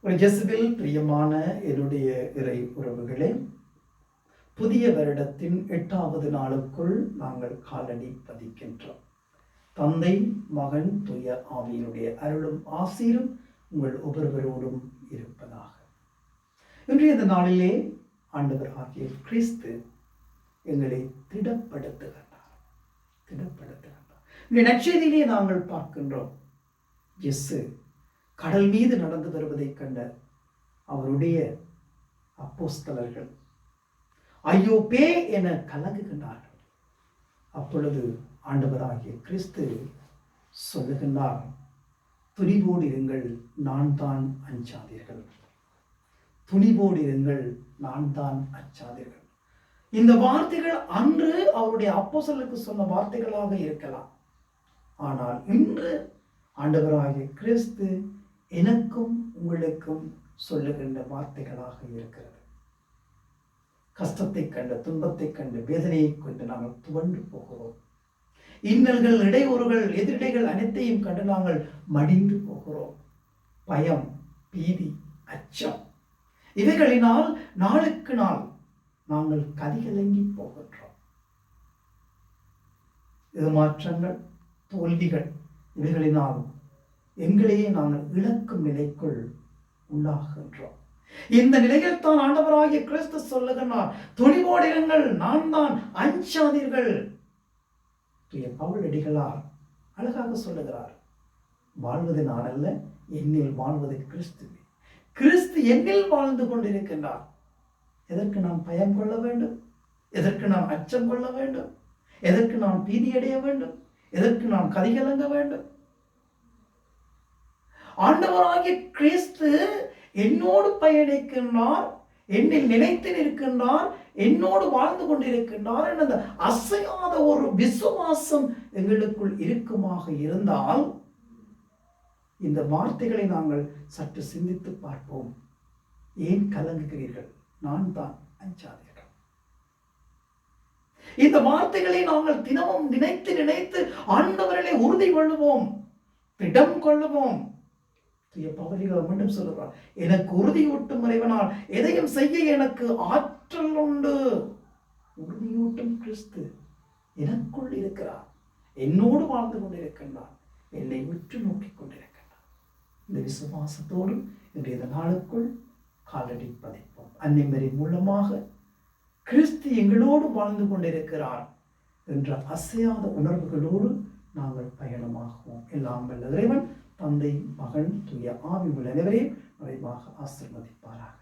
ஒரு ஜெசுவில் பிரியமான என்னுடைய இறை உறவுகளே புதிய வருடத்தின் எட்டாவது நாளுக்குள் நாங்கள் காலடி பதிக்கின்றோம். தந்தை மகன் துய ஆவியினுடைய அருளும் ஆசீரும் உங்கள் ஒவ்வொருவரோடும் இருப்பதாக. இன்றைய இந்த நாளிலே ஆண்டவர் ஆகிய கிறிஸ்து எங்களை திடப்படுத்துகின்றார். திடப்படுத்துகின்றார். இந்த நற்செய்தியிலே நாங்கள் பார்க்கின்றோம். எஸ்ஸு கடல் மீது நடந்து வருவதைக் கண்ட அவருடைய அப்போஸ்தலர்கள் ஐயோ பே என கலங்குகின்றார்கள். அப்பொழுது ஆண்டவராகிய கிறிஸ்து சொல்லுகின்றார் துணிவோடு இருங்கள் நான் தான் அஞ்சாதீர்கள். துணிவோடு இருங்கள் நான் தான் அஞ்சாதீர்கள். இந்த வார்த்தைகள் அன்று அவருடைய அப்போசலுக்கு சொன்ன வார்த்தைகளாக இருக்கலாம். ஆனால் இன்று ஆண்டவராகிய கிறிஸ்து எனக்கும் உங்களுக்கும் சொல்லுகின்ற வார்த்தைகளாக இருக்கிறது. கஷ்டத்தை கண்டு துன்பத்தை கண்டு வேதனையை கொண்டு நாங்கள் துவண்டு போகிறோம். இன்னல்கள் இடையூறுகள் எதிரிடைகள் அனைத்தையும் கண்டு நாங்கள் மடிந்து போகிறோம். பயம் பீதி அச்சம் இவைகளினால் நாளுக்கு நாள் நாங்கள் கதிகலங்கி போகின்றோம். மாற்றங்கள் தோல்விகள் இவைகளினால் எங்களையே நாங்கள் இழக்கும் நிலைக்குள் உள்ளாகின்றோம். இந்த நிலையில் தான் ஆண்டவராகிய கிறிஸ்து சொல்லுகிறார் துணிவோடிருங்கள் நான் தான் அஞ்சாதீர்கள் தூய பவுலடிகளார் அழகாக சொல்லுகிறார் வாழ்வது நான் அல்ல என்னில் வாழ்வது கிறிஸ்துவே கிறிஸ்து என்னில் வாழ்ந்து கொண்டிருக்கின்றார். எதற்கு நாம் பயம் கொள்ள வேண்டும்? எதற்கு நாம் அச்சம் கொள்ள வேண்டும்? எதற்கு நாம் பீதியடைய வேண்டும்? எதற்கு நாம் கதிகலங்க வேண்டும்? ஆண்டவராகிய கிறிஸ்து என்னோடு பயணிக்கின்றார் என்னில் நிலைத்து நிற்கின்றார் என்னோடு வாழ்ந்து கொண்டிருக்கின்றார் என்ற அந்த அசையாத ஒரு விசுவாசம் எங்களுக்குள் இருக்குமாக இருந்தால் இந்த வார்த்தைகளை நாங்கள் சற்று சிந்தித்து பார்ப்போம். ஏன் கலங்குகிறீர்கள்? நான் தான் அஞ்சாதீர்கள். இந்த வார்த்தைகளை நாங்கள் தினமும் நினைத்து நினைத்து ஆண்டவர்களை உறுதி கொள்ளுவோம் திடம் கொள்ளுவோம். தூய மீண்டும் சொல்லுகிறார். எனக்கு உறுதியூட்டும் இறைவனால் எதையும் செய்ய எனக்கு ஆற்றல் உண்டு. உறுதியூட்டும் கிறிஸ்து எனக்குள் இருக்கிறார். என்னோடு வாழ்ந்து கொண்டிருக்கின்றார். என்னை உற்று நோக்கி கொண்டிருக்கின்றார். இந்த விசுவாசத்தோடும் இன்றைய நாளுக்குள் காலடி பதிப்போம். அன்னைமரி மூலமாக கிறிஸ்து எங்களோடு வாழ்ந்து கொண்டிருக்கிறார் என்ற அசையாத உணர்வுகளோடு நாங்கள் பயணமாகுவோம். எல்லாம் வல்ல இறைவன் தந்தை மகன் தூய ஆவி உள்ள அனைவரையும் நிறைவாக ஆசிர்வதிப்பாராக.